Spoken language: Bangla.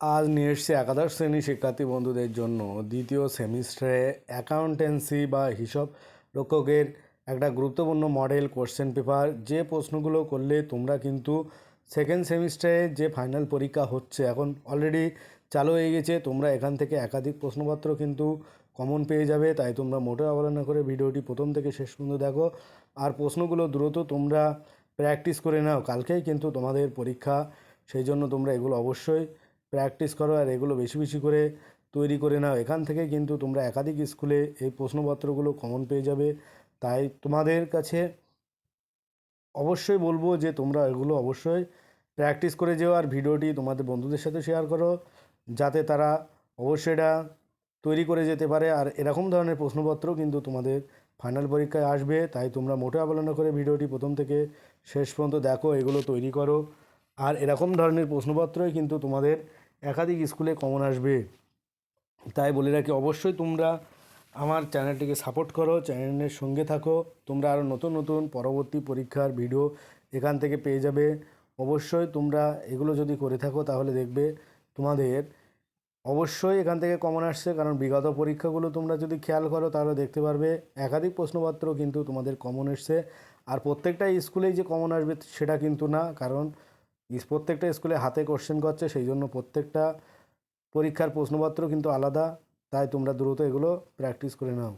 আজ নিয়ে এসছে একাদশ শ্রেণি শিক্ষার্থী বন্ধুদের জন্য দ্বিতীয় সেমিস্টারে অ্যাকাউন্টেন্সি বা হিসাব রক্ষকের একটা গুরুত্বপূর্ণ মডেল কোশ্চেন পেপার। যে প্রশ্নগুলো করলে তোমরা কিন্তু সেকেন্ড সেমিস্টারে যে ফাইনাল পরীক্ষা হচ্ছে, এখন অলরেডি চালু হয়ে গেছে, তোমরা এখান থেকে একাধিক প্রশ্নপত্র কিন্তু কমন পেয়ে যাবে, তাই তোমরা মোটেও অবহেলা করে ভিডিওটি প্রথম থেকে শেষ পর্যন্ত দেখো। আর প্রশ্নগুলো দ্রুত তোমরা প্র্যাকটিস করে নাও, কালকেই কিন্তু তোমাদের পরীক্ষা, সেই জন্য তোমরা এগুলো অবশ্যই প্র্যাকটিস করো আর এগুলো বেশি বেশি করে তৈরি করে নাও। এখান থেকে কিন্তু তোমরা একাধিক স্কুলে এই প্রশ্নপত্রগুলো কমন পেয়ে যাবে। তাই তোমাদের কাছে অবশ্যই বলব যে তোমরা এগুলো অবশ্যই প্র্যাকটিস করে যেও আর ভিডিওটি তোমাদের বন্ধুদের সাথে শেয়ার করো, যাতে তারা অবশ্যই এটা তৈরি করে যেতে পারে। আর এরকম ধরনের প্রশ্নপত্র কিন্তু তোমাদের ফাইনাল পরীক্ষায় আসবে। তাই তোমরা মোটে অবহেলা করে ভিডিওটি প্রথম থেকে শেষ পর্যন্ত দেখো, এগুলো তৈরি করো। আর এরকম ধরনের প্রশ্নপত্রই কিন্তু তোমাদের একাধিক স্কুলে কমন আসবে। তাই বলে রাখি, অবশ্যই তোমরা আমার চ্যানেলটিকে সাপোর্ট করো, চ্যানেলের সঙ্গে থাকো। তোমরা আরও নতুন নতুন পরবর্তী পরীক্ষার ভিডিও এখান থেকে পেয়ে যাবে। অবশ্যই তোমরা এগুলো যদি করে থাকো তাহলে দেখবে তোমাদের অবশ্যই এখান থেকে কমন আসছে, কারণ বিগত পরীক্ষাগুলো তোমরা যদি খেয়াল করো তাহলে দেখতে পারবে একাধিক প্রশ্নপত্র কিন্তু তোমাদের কমন এসছে। আর প্রত্যেকটা স্কুলেই যে কমন আসবে সেটা কিন্তু না, কারণ প্রত্যেকটা স্কুলে হাতে কোশ্চেন করছে সেই জন্য প্রত্যেকটা পরীক্ষার প্রশ্নপত্র কিন্তু আলাদা, তাই তোমরা দ্রুত এগুলো প্র্যাকটিস করে নাও।